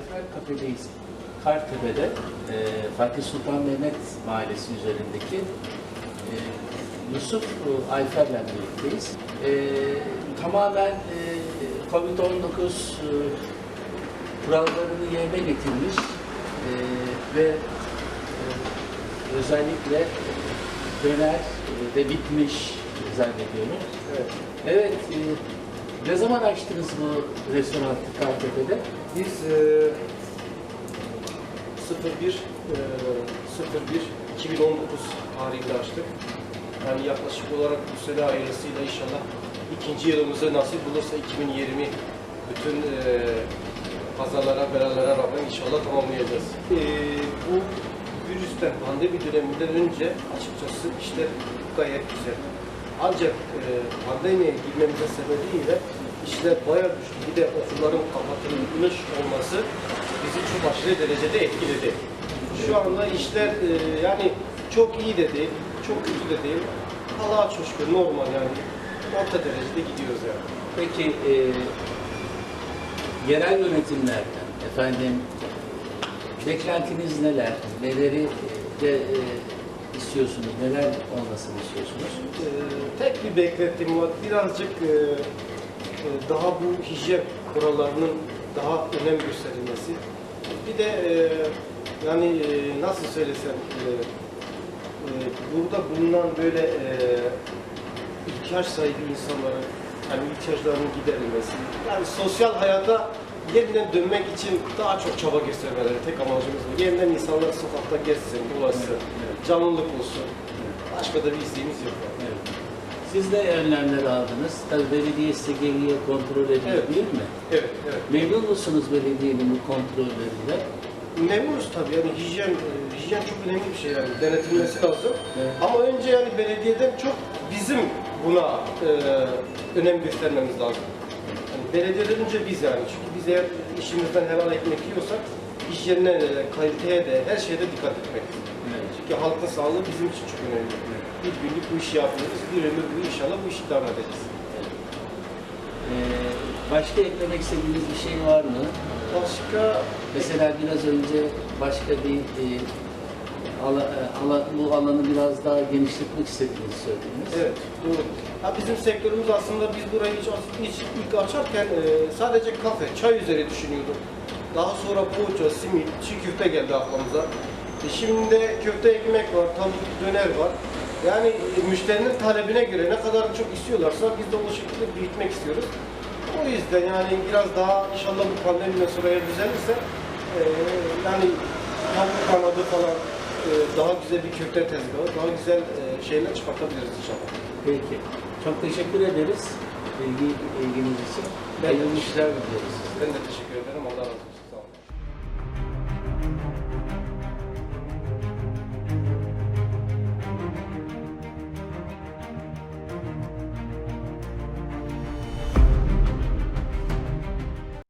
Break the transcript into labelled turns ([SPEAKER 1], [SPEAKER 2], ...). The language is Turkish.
[SPEAKER 1] Ayfer Kafe'deyiz. Kartepe'de e, Fatih Sultan Mehmet Mahallesi üzerindeki e, Yusuf e, Ayfer'le birlikteyiz. E, tamamen e, Covid-19 e, kurallarını yerine getirmiş e, ve e, özellikle döner e, de bitmiş zannediyorum.
[SPEAKER 2] Evet.
[SPEAKER 1] Evet, e, ne zaman açtınız bu restoranı Kartepe'de?
[SPEAKER 2] Biz e, 01 e, 01 2019 tarihinde açtık. Yani yaklaşık olarak bu sene ailesiyle inşallah ikinci yılımızı nasip olursa 2020 bütün e, kazalara, belalara rağmen inşallah tamamlayacağız. E, bu virüsten, pandemi döneminden önce açıkçası işler gayet güzel. Ancak e, pandemiye girmemizin sebebiyle işler bayağı düştü. Bir de okulların kapatılmış olması bizi çok aşırı derecede etkiledi. Şu anda işler e, yani çok iyi de değil, çok kötü de değil. Allah'a şükür normal yani. Orta derecede gidiyoruz yani.
[SPEAKER 1] Peki e, yerel yönetimlerden efendim beklentiniz neler? Neleri e, de e, istiyorsunuz? Neler olmasını istiyorsunuz?
[SPEAKER 2] Ee, tek bir beklentim var. Birazcık e, e, daha bu hijyen kurallarının daha önem gösterilmesi. Bir de e, yani e, nasıl söylesem e, e, burada bulunan böyle e, ihtiyaç sahibi insanların yani ihtiyaçlarının giderilmesi. Yani sosyal hayata yeniden dönmek için daha çok çaba göstermeleri tek amacımız bu. Yeniden insanlar sokakta gezsin, dolaşsın, canlılık olsun. Başka da bir isteğimiz yok. yani.
[SPEAKER 1] Evet. Siz de önlemler aldınız. Tabii belediye size geliyor, kontrol ediyor
[SPEAKER 2] Evet.
[SPEAKER 1] değil mi?
[SPEAKER 2] Evet, evet.
[SPEAKER 1] Memnun musunuz belediyenin bu kontrollerinden?
[SPEAKER 2] Memnunuz tabii yani hijyen, e, hijyen çok önemli bir şey yani denetilmesi lazım.
[SPEAKER 1] Evet.
[SPEAKER 2] Ama önce yani belediyeden çok bizim buna e, önem göstermemiz lazım. Belediyeden önce biz yani çünkü biz eğer işimizden helal ekmek yiyorsak hijyenine de, kaliteye de, her şeye de dikkat etmek.
[SPEAKER 1] Evet.
[SPEAKER 2] Çünkü halkın sağlığı bizim için çok önemli. Bir günlük bu işi yapıyoruz, bir ömür boyu inşallah bu işi devam edeceğiz.
[SPEAKER 1] Ee, başka eklemek istediğiniz bir şey var mı?
[SPEAKER 2] Başka
[SPEAKER 1] Mesela biraz önce başka bir e, e, ala- bu alanı biraz daha genişletmek istediğinizi söylediniz.
[SPEAKER 2] Evet, doğru. Ha, bizim sektörümüz aslında biz burayı hiç, hiç ilk açarken e, sadece kafe, çay üzeri düşünüyorduk. Daha sonra poğaça, simit, çiğ köfte geldi aklımıza. E, şimdi de köfte ekmek var, tavuk döner var. Yani e, müşterinin talebine göre ne kadar çok istiyorlarsa biz de o şekilde büyütmek istiyoruz. O yüzden yani biraz daha inşallah bu pandemiden sonra düzelirse e, yani tavuk kanadı falan daha güzel bir köfte tezgahı, daha güzel e, şeyler çıkartabiliriz inşallah.
[SPEAKER 1] Peki. Çok teşekkür ederiz ilgi, ilginiz için.
[SPEAKER 2] Ben. Ben de teşekkür ederim.